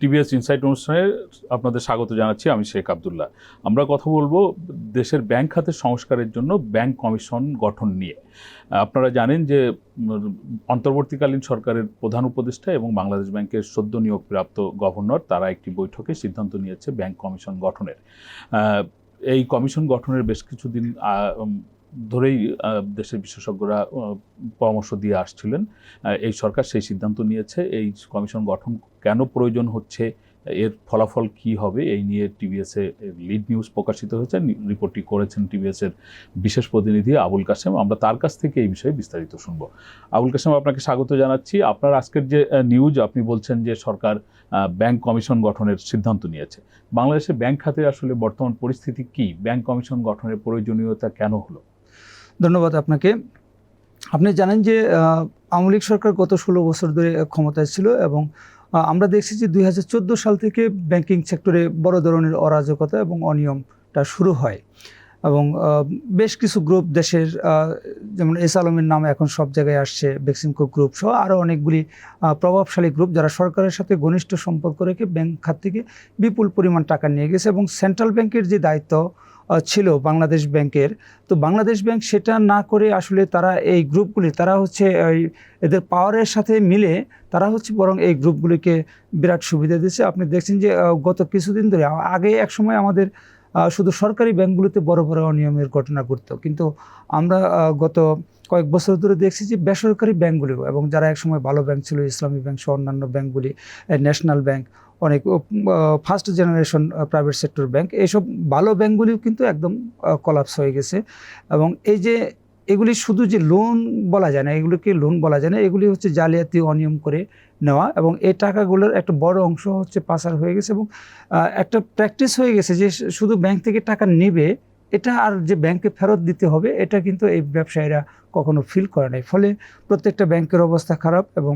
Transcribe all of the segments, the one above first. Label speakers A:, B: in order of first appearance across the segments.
A: TVS insight অনুষ্ঠানে আপনাদের স্বাগত জানাচ্ছি, আমি শেখ আবদুল্লাহ। আমরা কথা বলব দেশের ব্যাংক খাতের সংস্কারের জন্য ব্যাংক কমিশন গঠন নিয়ে। আপনারা জানেন যে অন্তর্বর্তীকালীন সরকারের প্রধান উপদেষ্টা এবং বাংলাদেশ ব্যাংকের সদ্য নিয়োগপ্রাপ্ত গভর্নর, তারা একটি বৈঠকে সিদ্ধান্ত নিয়েছে ব্যাংক কমিশন গঠনের। এই কমিশন গঠনের বেশ কিছুদিন ধরেই দেশের বিশেষজ্ঞরা পরামর্শ দিয়ে আসছিলেন। এই সরকার সেই সিদ্ধান্ত নিয়েছে। এই কমিশন গঠন কেন প্রয়োজন হচ্ছে? এর ফলাফল কি হবে? এই নিয়ে টিভিএসে লিড নিউজ প্রকাশিত হয়েছে। রিপোর্টটি করেছেন টিভিএস এর বিশেষ প্রতিনিধি আবুল কাসেম আমরা তার কাছ থেকে এই বিষয়ে বিস্তারিত শুনব। আবুল কাসেম আপনাকে স্বাগত জানাচ্ছি। আপনার আজকের যে নিউজ, আপনি বলছেন যে সরকার ব্যাংক কমিশন গঠনের সিদ্ধান্ত নিয়েছে। বাংলাদেশে ব্যাংক খাতে আসলে বর্তমান পরিস্থিতি কি? ব্যাংক কমিশন গঠনের প্রয়োজনীয়তা কেন হলো?
B: ধন্যবাদ আপনাকে। আপনি জানেন যে আওয়ামী লীগ সরকার গত ষোলো বছর ধরে ক্ষমতায় ছিল এবং আমরা দেখছি যে দুই হাজার চোদ্দ সাল থেকে ব্যাংকিং সেক্টরে বড় ধরনের অরাজকতা এবং অনিয়মটা শুরু হয়। এবং বেশ কিছু গ্রুপ দেশের যেমন এস আলমের নাম এখন সব জায়গায় আসছে বেক্সিমকো গ্রুপ সহ আরও অনেকগুলি প্রভাবশালী গ্রুপ যারা সরকারের সাথে ঘনিষ্ঠ সম্পর্ক রেখে ব্যাংক খাত থেকে বিপুল পরিমাণ টাকা নিয়ে গেছে এবং সেন্ট্রাল ব্যাংকের যে দায়িত্ব ছিল বাংলাদেশ ব্যাংকের। তো বাংলাদেশ ব্যাংক সেটা না করে আসলে তারা এই গ্রুপগুলি, তারা হচ্ছে এদের পাওয়ারের সাথে মিলে তারা হচ্ছে বরং এই গ্রুপগুলিকে বিরাট সুবিধা দিচ্ছে আপনি দেখছেন যে গত কিছুদিন ধরে আগে এক সময় আমাদের শুধু সরকারি ব্যাংকগুলোতে বড় বড় অনিয়মের ঘটনা ঘটতো। কিন্তু আমরা গত কয়েক বছর ধরে দেখছি যে বেসরকারি ব্যাংকগুলি এবং যারা একসময় ভালো ব্যাংক ছিল, ইসলামী ব্যাংক সহ অন্যান্য ব্যাংকগুলি ন্যাশনাল ব্যাংক, অনেক first generation private sector bank এইসব ভালো ব্যাংকগুলিও কিন্তু একদম কলাপস হয়ে গেছে। এবং এই যে এগুলি শুধু যে লোন বলা যায় না, এগুলিকে লোন বলা যায় না, এগুলি হচ্ছে জালিয়াতি অনিয়ম করে নেওয়া এবং এই টাকাগুলোর একটা বড় অংশ হচ্ছে পাচার হয়ে গেছে এবং একটা প্র্যাকটিস হয়ে গেছে যে শুধু ব্যাংক থেকে টাকা নেবে, এটা আর যে ব্যাংকে ফেরত দিতে হবে, এটা কিন্তু এই ব্যবসায়ীরা কখনো ফিল করে নাই। ফলে প্রত্যেকটা ব্যাংকের অবস্থা খারাপ এবং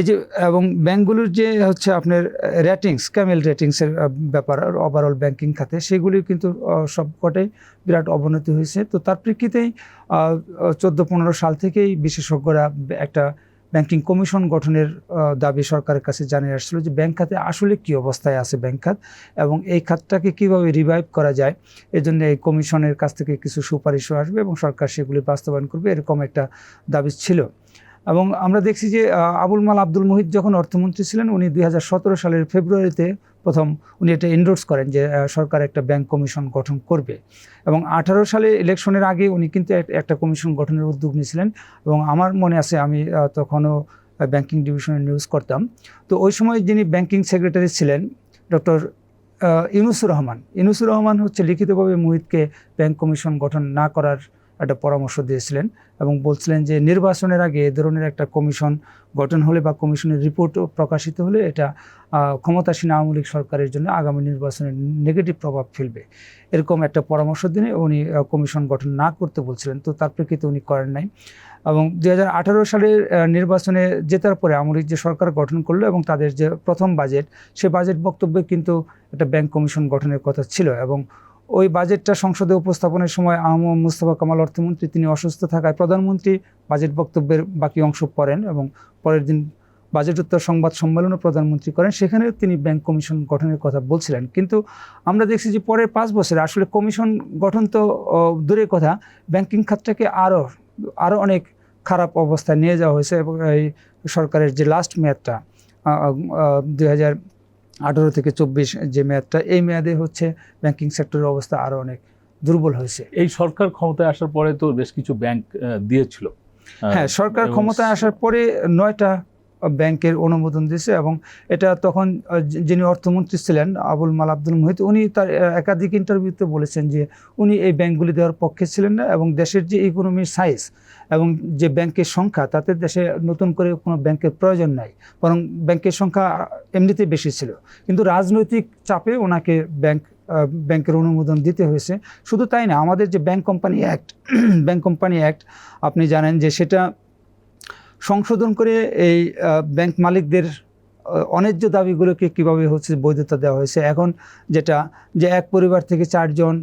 B: এই যে, এবং ব্যাংকগুলোর যে হচ্ছে আপনার রেটিংস ক্যামেল রেটিংসের ব্যাপার ওভারঅল ব্যাংকিং খাতে, সেগুলিও কিন্তু সবকটাই বিরাট অবনতি হয়েছে। তো তার প্রেক্ষিতেই চোদ্দ পনেরো সাল থেকেই বিশেষজ্ঞরা একটা ব্যাংকিং কমিশন গঠনের দাবি সরকারের কাছে জানিয়ে আসছিল যে ব্যাংক খাতে আসলে কী অবস্থায় আছে ব্যাংক খাত এবং এই খাতটাকে কীভাবে রিভাইভ করা যায়। এই জন্য এই কমিশনের কাছ থেকে কিছু সুপারিশও আসবে এবং সরকার সেগুলি বাস্তবায়ন করবে এরকম একটা দাবি ছিল। এবং আমরা দেখছি যে আবুল মাল আব্দুল মুহিত যখন অর্থমন্ত্রী ছিলেন, উনি দুই হাজার সতেরো সালের ফেব্রুয়ারিতে প্রথম উনি এটা এন্ডোর্স করেন যে সরকার একটা ব্যাংক কমিশন গঠন করবে। এবং আঠারো সালে ইলেকশনের আগে উনি কিন্তু একটা কমিশন গঠনের উদ্যোগ নিয়েছিলেন এবং আমার মনে আছে আমি তখনও ব্যাংকিং ডিভিশনে নিউজ করতাম। তো ওই সময় যিনি ব্যাংকিং সেক্রেটারি ছিলেন ডক্টর ইউনুসুর রহমান ইউনুসুর রহমান হচ্ছে লিখিতভাবে মুহিতকে ব্যাংক কমিশন গঠন না করার একটা পরামর্শ দিয়েছিলেন এবং বলছিলেন যে নির্বাচনের আগে এ ধরনের একটা কমিশন গঠন হলে বা কমিশনের রিপোর্ট প্রকাশিত হলে এটা ক্ষমতাসীন আওয়ামী লীগ সরকারের জন্য আগামী নির্বাচনে নেগেটিভ প্রভাব ফেলবে। এরকম একটা পরামর্শ দিনে উনি কমিশন গঠন না করতে বলছিলেন, তো তার প্রেক্ষিতে উনি করেন নাই। এবং দু দুই সালের নির্বাচনে জেতার পরে আওয়ামী লীগ যে সরকার গঠন করল এবং তাদের যে প্রথম বাজেট সে বাজেট বক্তব্যে কিন্তু একটা ব্যাংক কমিশন গঠনের কথা ছিল এবং ওই বাজেটটা সংসদে উপস্থাপনের সময় আহম মুস্তফা কামাল অর্থমন্ত্রী তিনি অসুস্থ থাকায় প্রধানমন্ত্রী বাজেট বক্তব্যের বাকি অংশ পড়েন এবং পরের দিন বাজেট উত্তর সংবাদ সম্মেলনও প্রধানমন্ত্রী করেন। সেখানে তিনি ব্যাংক কমিশন গঠনের কথা বলছিলেন। কিন্তু আমরা দেখছি যে পরের পাঁচ বছরে আসলে কমিশন গঠন তো দূরের কথা, ব্যাংকিং খাতটাকে আরও আরও অনেক খারাপ অবস্থায় নিয়ে যাওয়া হয়েছে এবং এই সরকারের যে লাস্ট মেয়াদটা দুই হাজার আঠারো থেকে চব্বিশ যে মেয়াদটা এই মেয়াদে হচ্ছে ব্যাংকিং সেক্টরের অবস্থা আরও অনেক দুর্বল হয়েছে।
A: এই সরকার ক্ষমতায় আসার পরে তো বেশ কিছু ব্যাংক দিয়েছিল।
B: হ্যাঁ সরকার ক্ষমতায় আসার পরে নয়টা ব্যাংকের অনুমোদন দিয়েছে এবং এটা তখন যিনি অর্থমন্ত্রী ছিলেন, আবুল মাল আব্দুল মোহিত, উনি তার একাধিক ইন্টারভিউতে বলেছেন যে উনি এই ব্যাংকগুলি দেওয়ার পক্ষে ছিলেন না এবং দেশের যে ইকোনমির সাইজ এবং যে ব্যাংকের সংখ্যা, তাতে দেশে নতুন করে কোনো ব্যাংকের প্রয়োজন নাই। বরং ব্যাংকের সংখ্যা এমনিতে বেশি ছিল। কিন্তু রাজনৈতিক চাপে ওনাকে ব্যাংক ব্যাংকের অনুমোদন দিতে হয়েছে। শুধু তাই না, আমাদের যে bank company act bank company act আপনি জানেন যে সেটা সংশোধন করে এই ব্যাংক মালিকদের অন্যায্য দাবিগুলোকে কীভাবে হচ্ছে বৈধতা দেওয়া হয়েছে। এখন যেটা যে এক পরিবার থেকে চারজন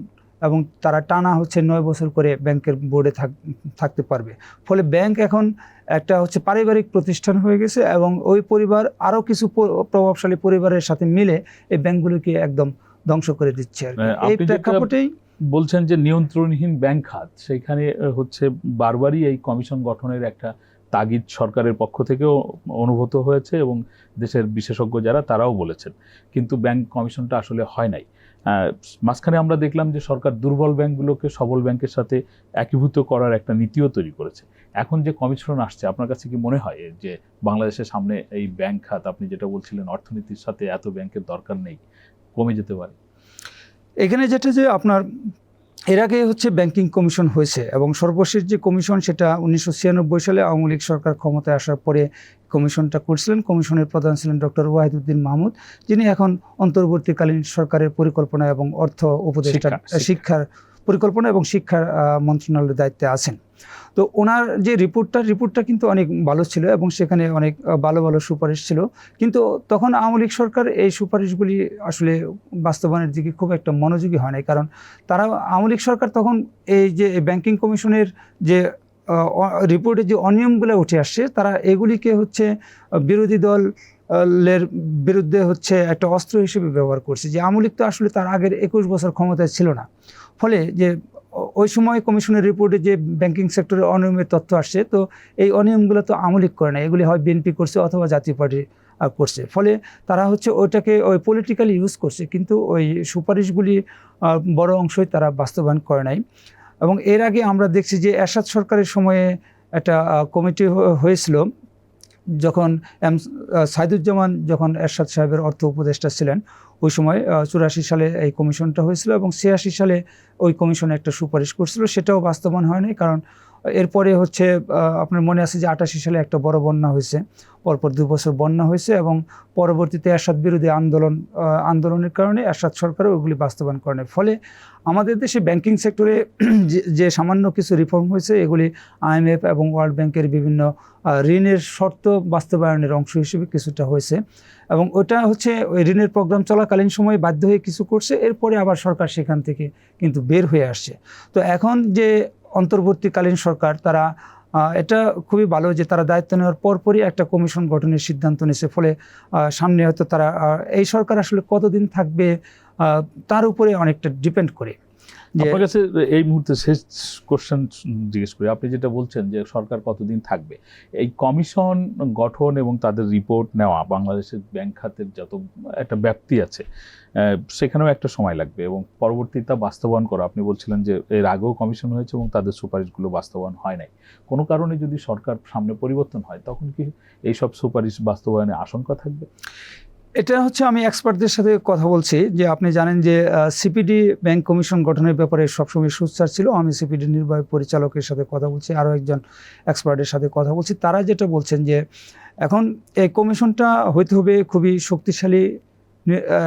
B: এবং তারা টানা হচ্ছে নয় বছর করে ব্যাংকের বোর্ডে থাক থাকতে পারবে। ফলে ব্যাংক এখন একটা হচ্ছে পারিবারিক প্রতিষ্ঠান হয়ে গেছে এবং ওই পরিবার আরও কিছু প্রভাবশালী পরিবারের সাথে মিলে এই ব্যাংকগুলোকে একদম ধ্বংস করে দিচ্ছে আর
A: হ্যাঁ,
B: এই প্রেক্ষাপটেই
A: বলছেন যে নিয়ন্ত্রণহীন ব্যাংক খাত সেখানে হচ্ছে বারবারই এই কমিশন গঠনের একটা তাগিদ সরকারের পক্ষ থেকেও অনুভূত হয়েছে এবং দেশের বিশেষজ্ঞ যারা, তারাও বলেছেন। কিন্তু ব্যাংক কমিশনটা আসলে হয় নাই। মাঝখানে আমরা দেখলাম যে সরকার দুর্বল ব্যাংকগুলোকে সবল ব্যাংকের সাথে একীভূত করার একটা নীতিও তৈরি করেছে। এখন যে কমিশন আসছে, আপনার কাছে কি মনে হয় যে বাংলাদেশের সামনে এই ব্যাংক খাত, আপনি যেটা বলছিলেন, অর্থনীতির সাথে এত ব্যাংকের দরকার নেই, কমে যেতে পারে?
B: এখানে যেটা যে আপনার এর আগে হচ্ছে ব্যাংকিং কমিশন হয়েছে এবং সর্বশেষ যে কমিশন সেটা উনিশশো ছিয়ানব্বই সালে আওয়ামী লীগ সরকার ক্ষমতায় আসার পরে কমিশনটা করছিলেন কমিশনের প্রধান ছিলেন ডক্টর ওয়াহিদুদ্দিন মাহমুদ যিনি এখন অন্তর্বর্তীকালীন সরকারের পরিকল্পনা এবং অর্থ উপদেষ্টা
A: শিক্ষা, শিক্ষা।
B: শিক্ষার পরিকল্পনা এবং শিক্ষার আহ, মন্ত্রণালয়ের দায়িত্বে আছেন। তো ওনার যে রিপোর্টটা রিপোর্টটা কিন্তু অনেক ভালো ছিল এবং সেখানে অনেক ভালো ভালো সুপারিশ ছিল। কিন্তু তখন আওয়ামী লীগ সরকার এই সুপারিশগুলি আসলে বাস্তবায়নের দিকে খুব একটা মনোযোগী হয় নাই। কারণ তারা আওয়ামী লীগ সরকার তখন এই যে ব্যাংকিং কমিশনের যে রিপোর্টে যে অনিয়মগুলো উঠে আসছে তারা এগুলিকে হচ্ছে বিরোধী দল এর বিরুদ্ধে হচ্ছে একটা অস্ত্র হিসেবে ব্যবহার করছে, যে আওয়ামী লীগ তো আসলে তার আগের একুশ বছর ক্ষমতায় ছিল না। ফলে যে ওই সময় কমিশনের রিপোর্টে যে ব্যাংকিং সেক্টরে অনিয়মের তথ্য আসছে, তো এই অনিয়মগুলো তো আমলিক করে না এগুলি হয় বিএনপি করছে অথবা জাতীয় পার্টি করছে। ফলে তারা হচ্ছে ওইটাকে ওই পলিটিক্যালি ইউজ করছে, কিন্তু ওই সুপারিশগুলি বড় অংশই তারা বাস্তবায়ন করে নাই। এবং এর আগে আমরা দেখছি যে এরশাদ সরকারের সময়ে একটা কমিটি হয়েছিল যখন এম সাইদুজ্জামান যখন এরশাদ সাহেবের অর্থ উপদেষ্টা ছিলেন, ওই সময় চুরাশি সালে এই কমিশনটা হয়েছিল এবং ছিয়াশি সালে ওই কমিশনে একটা সুপারিশ করছিল। সেটাও বাস্তবায়ন হয়নি কারণ এরপরে হচ্ছে আপনার মনে আছে যে আটাশি সালে একটা বড় বন্যা হয়েছে, পরপর দু বছর বন্যা হয়েছে এবং পরবর্তীতে এরশাদ বিরোধী আন্দোলন আন্দোলনের কারণে এরশাদ সরকারও ওগুলি বাস্তবায়ন করে ফলে আমাদের দেশে ব্যাংকিং সেক্টরে যে- সামান্য কিছু রিফর্ম হয়েছে, এগুলি আইএমএফ এবং ওয়ার্ল্ড ব্যাংকের বিভিন্ন ঋণের শর্ত বাস্তবায়নের অংশ হিসেবে কিছুটা হয়েছে এবং ওটা হচ্ছে ওই ঋণের প্রোগ্রাম চলাকালীন সময়ে বাধ্য হয়ে কিছু করছে, এরপরে আবার সরকার সেখান থেকে কিন্তু বের হয়ে আসছে। তো এখন যে অন্তর্বর্তীকালীন সরকার, তারা এটা খুবই ভালো যে তারা দায়িত্ব নেওয়ার পরপরই একটা কমিশন গঠনের সিদ্ধান্ত নিয়েছে। ফলে সামনে হয়তো তারা এই সরকার আসলে কতদিন থাকবে তার উপরে অনেকটা ডিপেন্ড করে।
A: আপনার কাছে এই মুহূর্তে শেষ কোশ্চেন জিজ্ঞেস করি। আপনি যেটা বলছেন যে সরকার কতদিন থাকবে? এই কমিশন গঠন এবং তাদের রিপোর্ট নেওয়া, বাংলাদেশের ব্যাংক খাতের যত একটা ব্যাপ্তি আছে সেখানেও একটা সময় লাগবে এবং পরবর্তীতে তা বাস্তবায়ন করা। আপনি বলছিলেন যে এর আগেও কমিশন হয়েছে এবং তাদের সুপারিশগুলো বাস্তবায়ন হয় নাই। কোনো কারণে যদি সরকার সামনে পরিবর্তন হয়, তখন কি এইসব সুপারিশ বাস্তবায়নের আশঙ্কা থাকবে?
B: এটা হচ্ছে আমি এক্সপার্টদের সাথে কথা বলছি যে আপনি জানেন যে সিপিডি ব্যাংক কমিশন গঠনের ব্যাপারে সবসময় সুচার ছিল। আমি সিপিডি নির্বাহী পরিচালকের সাথে কথা বলছি, আরও একজন এক্সপার্টের সাথে কথা বলছি। তারা যেটা বলছেন যে, এখন এই কমিশনটা হইতে হবে খুবই শক্তিশালী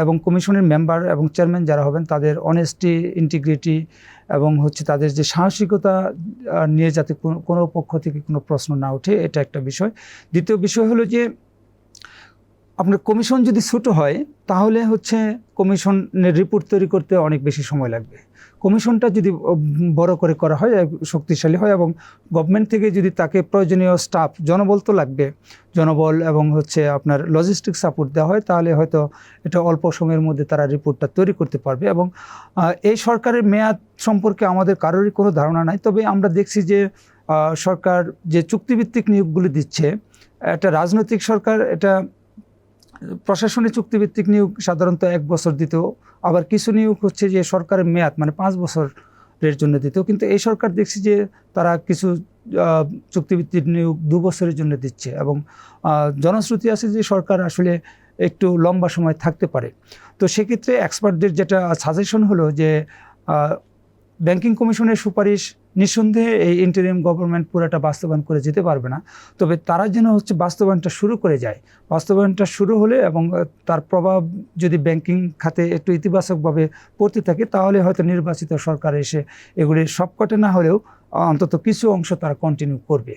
B: এবং কমিশনের মেম্বার এবং চেয়ারম্যান যারা হবেন, তাদের অনেস্টি ইন্টিগ্রিটি এবং হচ্ছে তাদের যে সাহসিকতা নিয়ে যাতে কোনো- কোনো পক্ষ থেকে কোনো প্রশ্ন না ওঠে, এটা একটা বিষয়। দ্বিতীয় বিষয় হলো যে আপনার কমিশন যদি ছোটো হয়, তাহলে হচ্ছে কমিশনের রিপোর্ট তৈরি করতে অনেক বেশি সময় লাগবে। কমিশনটা যদি বড় করে করা হয় শক্তিশালী হয় এবং গভর্নমেন্ট থেকে যদি তাকে প্রয়োজনীয় স্টাফ জনবল তো লাগবে, জনবল এবং হচ্ছে আপনার লজিস্টিক সাপোর্ট দেওয়া হয়, তাহলে হয়তো এটা অল্প সময়ের মধ্যে তারা রিপোর্টটা তৈরি করতে পারবে এবং এই সরকারের মেয়াদ সম্পর্কে আমাদের কারোরই কোনো ধারণা নাই। তবে আমরা দেখছি যে সরকার যে চুক্তিভিত্তিক নিয়োগগুলি দিচ্ছে, একটা রাজনৈতিক সরকার, এটা প্রশাসনিক চুক্তিভিত্তিক নিয়োগ সাধারণত এক বছর দিত আবার কিছু নিয়োগ হচ্ছে যে সরকারের মেয়াদ মানে পাঁচ বছরের জন্য দিত কিন্তু এই সরকার দেখছি যে তারা কিছু চুক্তিভিত্তিক নিয়োগ দু বছরের জন্য দিচ্ছে এবং জনশ্রুতি আছে যে সরকার আসলে একটু লম্বা সময় থাকতে পারে। তো সেক্ষেত্রে এক্সপার্টদের যেটা সাজেশন হলো যে ব্যাংকিং কমিশনের সুপারিশ নিঃসন্দেহে এই ইন্টারিম গভর্নমেন্ট পুরোটা বাস্তবায়ন করে যেতে পারবে না। তবে তারা যেন হচ্ছে বাস্তবায়নটা শুরু করে যায়। বাস্তবায়নটা শুরু হলে এবং তার প্রভাব যদি ব্যাংকিং খাতে একটু ইতিবাচকভাবে পড়তে থাকে, তাহলে হয়তো নির্বাচিত সরকার এসে এগুলি সবকটে না হলেও অন্তত কিছু অংশ তারা কন্টিনিউ করবে।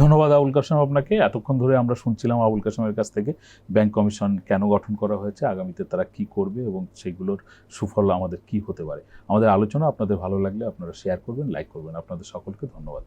A: ধন্যবাদ আবুল কাসম আপনাকে। এতক্ষণ ধরে আমরা শুনছিলাম আবুল কাসমের কাছ থেকে ব্যাংক কমিশন কেন গঠন করা হয়েছে, আগামীতে তারা কি করবে এবং সেইগুলোর সুফল আমাদের কি হতে পারে। আমাদের আলোচনা আপনাদের ভালো লাগলে আপনারা শেয়ার করবেন লাইক করবেন। আপনাদের সকলকে ধন্যবাদ।